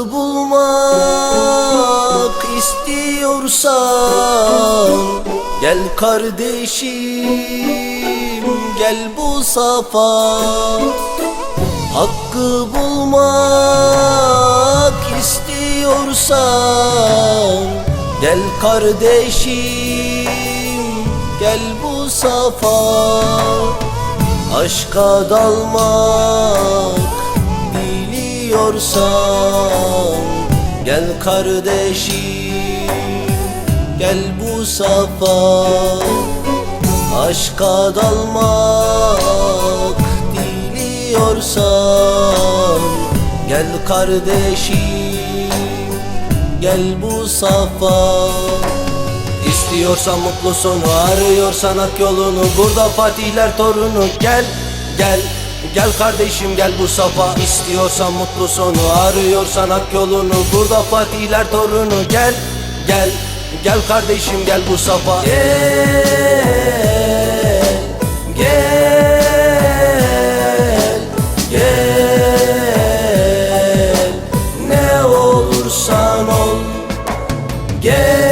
Hakkı bulmak istiyorsan Gel kardeşim gel bu safa. Hakkı bulmak istiyorsan Gel kardeşim gel bu safa. Aşka dalmak biliyorsan Gel kardeşim gel bu safa. Aşka dalmak diliyorsan Gel kardeşim gel bu safa. İstiyorsan mutlu sonu arıyorsan hak yolunu Burada fatihler torunu gel gel Gel kardeşim gel bu safa. İstiyorsan mutlu sonu arıyorsan hak yolunu. Burada fatihler torunu. Gel gel Gel kardeşim gel bu safa. Gel Gel Gel Ne olursan ol. Gel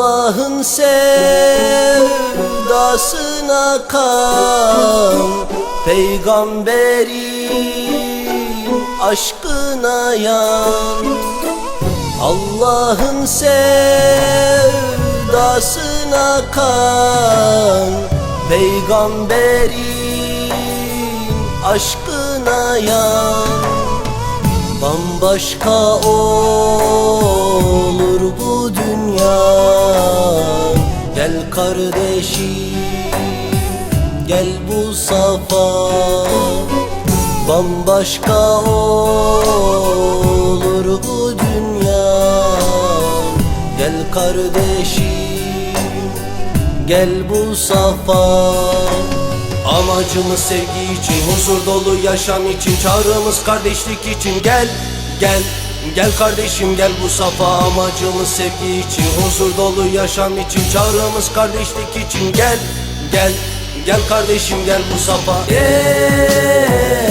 Allah'ın sevdasına kan Peygamberin aşkına yan Allah'ın sevdasına kan Peygamberin aşkına yan Bambaşka olur bu Gel kardeşim gel bu safa. Bambaşka olur bu dünya. Gel kardeşim gel bu safa. Amacımız sevgi için, huzur dolu yaşam için Çağrımız kardeşlik için. Gel, gel Gel kardeşim gel bu safa Amacımız sevgi için, huzur dolu yaşam için Çağrımız kardeşlik için. Gel, gel Gel kardeşim gel bu safa. Gel,